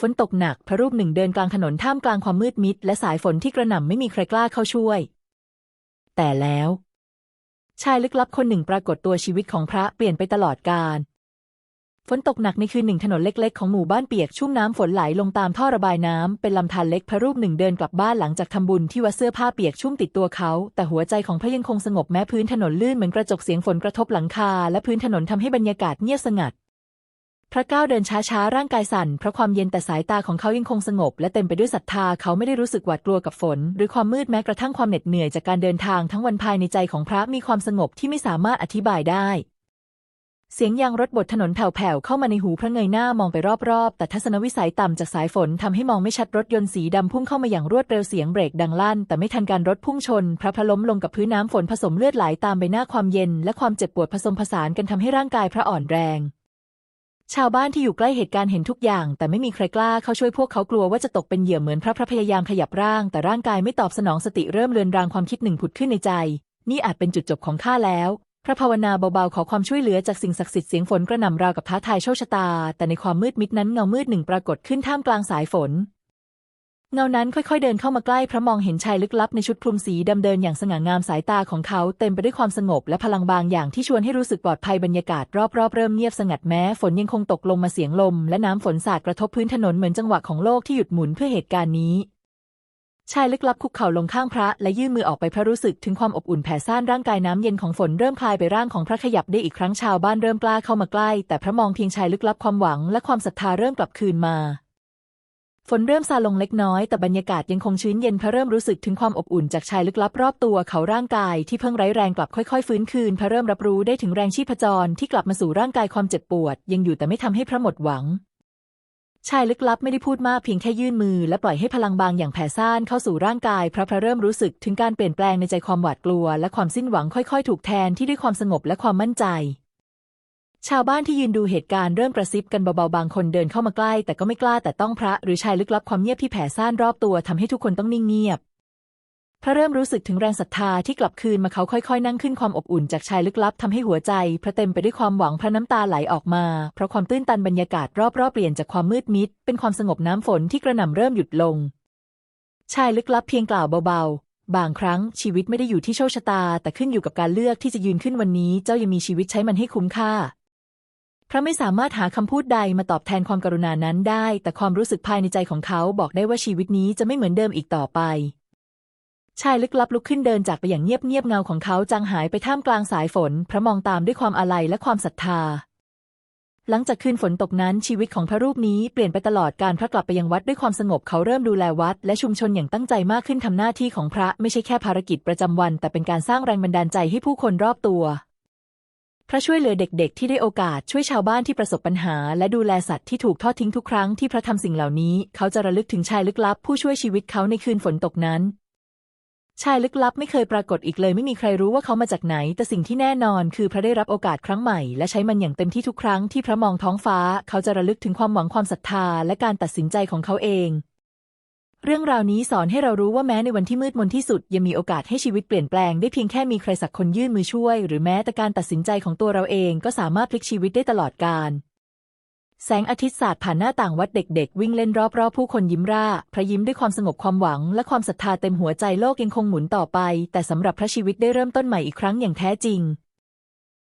ฝนตกหนัก พระรูปหนึ่งเดินกลางถนนท่ามกลางความมืดมิด และสายฝนที่กระหน่ำไม่มีใครกล้าเข้าช่วย แต่แล้ว ชายลึกลับคนหนึ่งปรากฏตัวชีวิตของพระเปลี่ยนไปตลอดกาลฝนตกหนักในคืนหนึ่งถนนเล็ก ๆ ของหมู่บ้านเปียกชุ่มน้ำฝนไหลลงตามท่อระบายน้ำเป็นลำธารเล็กพระรูปหนึ่งเดินกลับบ้านหลังจากทำบุญที่วัดเสื้อผ้าเปียกชุ่มติดตัวเขา แต่หัวใจของพระยังคงสงบแม้พื้นถนนลื่นเหมือนกระจกเสียงฝนกระทบหลังคา และพื้นถนนทำให้บรรยากาศเงียบสงัด พระก้าวเดินช้าๆ ร่างกายสั่นเพราะความเย็นแต่สายตาของเขายังคงสงบ และเต็มไปด้วยศรัทธาเขาไม่ได้รู้สึกหวาดกลัวกับฝน หรือความมืดแม้กระทั่งความเหน็ดเหนื่อยจากการเดินทางทั้งวันภายในใจของพระมีความสงบที่ไม่สามารถอธิบายได้ เสียงยางรถบดถนนแผ่วๆเข้ามาในหูพระเงยหน้ามองไปรอบๆ แต่ทัศนวิสัยต่ำจากสายฝนทำให้มองไม่ชัดรถยนต์สีดำพุ่งเข้ามาอย่างรวดเร็วเสียงเบรกดังลั่น แต่ไม่ทันการรถพุ่งชน พระพล้มลงกับพื้นน้ำฝนผสมเลือดไหลตามใบหน้าความเย็น และความเจ็บปวดผสมผสานกันทำให้ร่างกายพระอ่อนแรง ชาวบ้านที่อยู่ใกล้เหตุการณ์เห็นทุกอย่าง แต่ไม่มีใครกล้าเข้าช่วยพวกเขากลัวว่าจะตกเป็นเหยื่อเหมือนพระพระพยายามขยับร่าง แต่ร่างกายไม่ตอบสนองสติเริ่มเลือนรางความคิดหนึ่งผุดขึ้นในใจ นี่อาจเป็นจุดจบของข้าแล้ว พระภาวนาเบาๆขอความช่วยเหลือจากสิ่งศักดิ์สิทธิ์เสียงฝนกระหน่ำราวกับท้าทายโชคชะตา แต่ในความมืดมิดนั้นเงามืดหนึ่งปรากฏขึ้นท่ามกลางสายฝน เงานั้นค่อยๆเดินเข้ามาใกล้พระมองเห็นชายลึกลับในชุดคลุมสีดำเดินอย่างสง่างามสายตาของเขาเต็มไปด้วยความสงบและพลังบางอย่างที่ชวนให้รู้สึกปลอดภัยบรรยากาศรอบๆเริ่มเงียบสงัดแม้ฝนยังคงตกลงมาเสียงลม และน้ำฝนสาดกระทบพื้นถนนเหมือนจังหวะของโลกที่หยุดหมุนเพื่อเหตุการณ์นี้ ชายลึกลับคุกเข่าลงข้างพระ และยื่นมือออกไปพระรู้สึกถึงความอบอุ่นแผ่ซ่านร่างกายน้ำเย็นของฝนเริ่มคลายไปร่างของพระขยับได้อีกครั้งชาวบ้านเริ่มกล้าเข้ามาใกล้ แต่พระมองเพียงชายลึกลับความหวังและความศรัทธาเริ่มกลับคืนมา ฝนเริ่มซาลงเล็กน้อย แต่บรรยากาศยังคงชื้นเย็นพระเริ่มรู้สึกถึงความอบอุ่นจากชายลึกลับรอบตัวเขาร่างกายที่เพิ่งไร้แรงกลับค่อยๆ ฟื้นคืนพระเริ่มรับรู้ได้ถึงแรงชีพจรที่กลับมาสู่ร่างกายความเจ็บปวด ยังอยู่แต่ไม่ทำให้พระหมดหวัง ชายลึกลับไม่ได้พูดมากเพียงแค่ยื่นมือ และปล่อยให้พลังบางอย่างแผ่ซ่านเข้าสู่ร่างกาย พระพระเริ่มรู้สึกถึงการเปลี่ยนแปลงในใจความหวาดกลัว และความสิ้นหวังค่อย ๆ ถูกแทนที่ด้วยความสงบและความมั่นใจ ชาวบ้านที่ยืนดูเหตุการณ์เริ่มกระซิบกันเบาๆ บางคนเดินเข้ามาใกล้ แต่ก็ไม่กล้าแต่ต้องพระหรือชายลึกลับความเงียบที่แผ่ซ่านรอบตัวทำให้ทุกคนต้องนิ่งเงียบ พระเริ่มรู้สึกถึงแรงศรัทธาที่กลับคืนมาเขาค่อยๆ นั่งขึ้นความอบอุ่นจากชายลึกลับทำให้หัวใจพระเต็มไปด้วยความหวังพระน้ำตาไหลออกมา เพราะความตื้นตันบรรยากาศรอบๆเปลี่ยนจากความมืดมิด เป็นความสงบน้ำฝนที่กระหน่ำเริ่มหยุดลง ชายลึกลับเพียงกล่าวเบาๆบางครั้งชีวิตไม่ได้อยู่ที่โชคชะตา แต่ขึ้นอยู่กับการเลือกที่จะยืนขึ้นวันนี้ เจ้ายังมีชีวิตใช้มันให้คุ้มค่า พระไม่สามารถหาคำพูดใดมาตอบแทนความกรุณานั้นได้ แต่ความรู้สึกภายในใจของเขาบอกได้ว่าชีวิตนี้จะไม่เหมือนเดิมอีกต่อไป ชายลึกลับลุกขึ้นเดินจากไปอย่างเงียบเงียบเงาของเขาจางหายไปท่ามกลางสายฝน พระมองตามด้วยความอาลัยและความศรัทธา หลังจากคืนฝนตกนั้นชีวิตของพระรูปนี้เปลี่ยนไปตลอดการพระกลับไปยังวัดด้วยความสงบเขาเริ่มดูแลวัด และชุมชนอย่างตั้งใจมากขึ้นทำหน้าที่ของพระไม่ใช่แค่ภารกิจประจำวัน แต่เป็นการสร้างแรงบันดาลใจให้ผู้คนรอบตัว พระช่วยเหลือเด็กๆ ที่ได้โอกาสช่วยชาวบ้านที่ประสบปัญหา และดูแลสัตว์ที่ถูกทอดทิ้งทุกครั้งที่พระทำสิ่งเหล่านี้ เขาจะระลึกถึงชายลึกลับ ผู้ช่วยชีวิตเขาในคืนฝนตกนั้น ชายลึกลับไม่เคยปรากฏอีกเลยไม่มีใครรู้ว่าเขามาจากไหน แต่สิ่งที่แน่นอนคือพระได้รับโอกาสครั้งใหม่ และใช้มันอย่างเต็มที่ทุกครั้งที่พระมองท้องฟ้า เขาจะระลึกถึงความหวังความศรัทธา และการตัดสินใจของเขาเอง เรื่องราวนี้สอนให้เรารู้ว่าแม้ในวันที่มืดมนที่สุด ยังมีโอกาสให้ชีวิตเปลี่ยนแปลงได้เพียงแค่มีใครสักคนยื่นมือช่วย หรือแม้แต่การตัดสินใจของตัวเราเองก็สามารถพลิกชีวิตได้ตลอดกาลแสงอาทิตย์สาดผ่านหน้าต่างวัดเด็กๆ วิ่งเล่นรอบๆ ผู้คนยิ้มร่า พระยิ้มด้วยความสงบความหวัง และความศรัทธาเต็มหัวใจโลกยังคงหมุนต่อไป แต่สำหรับพระชีวิตได้เริ่มต้นใหม่อีกครั้งอย่างแท้จริง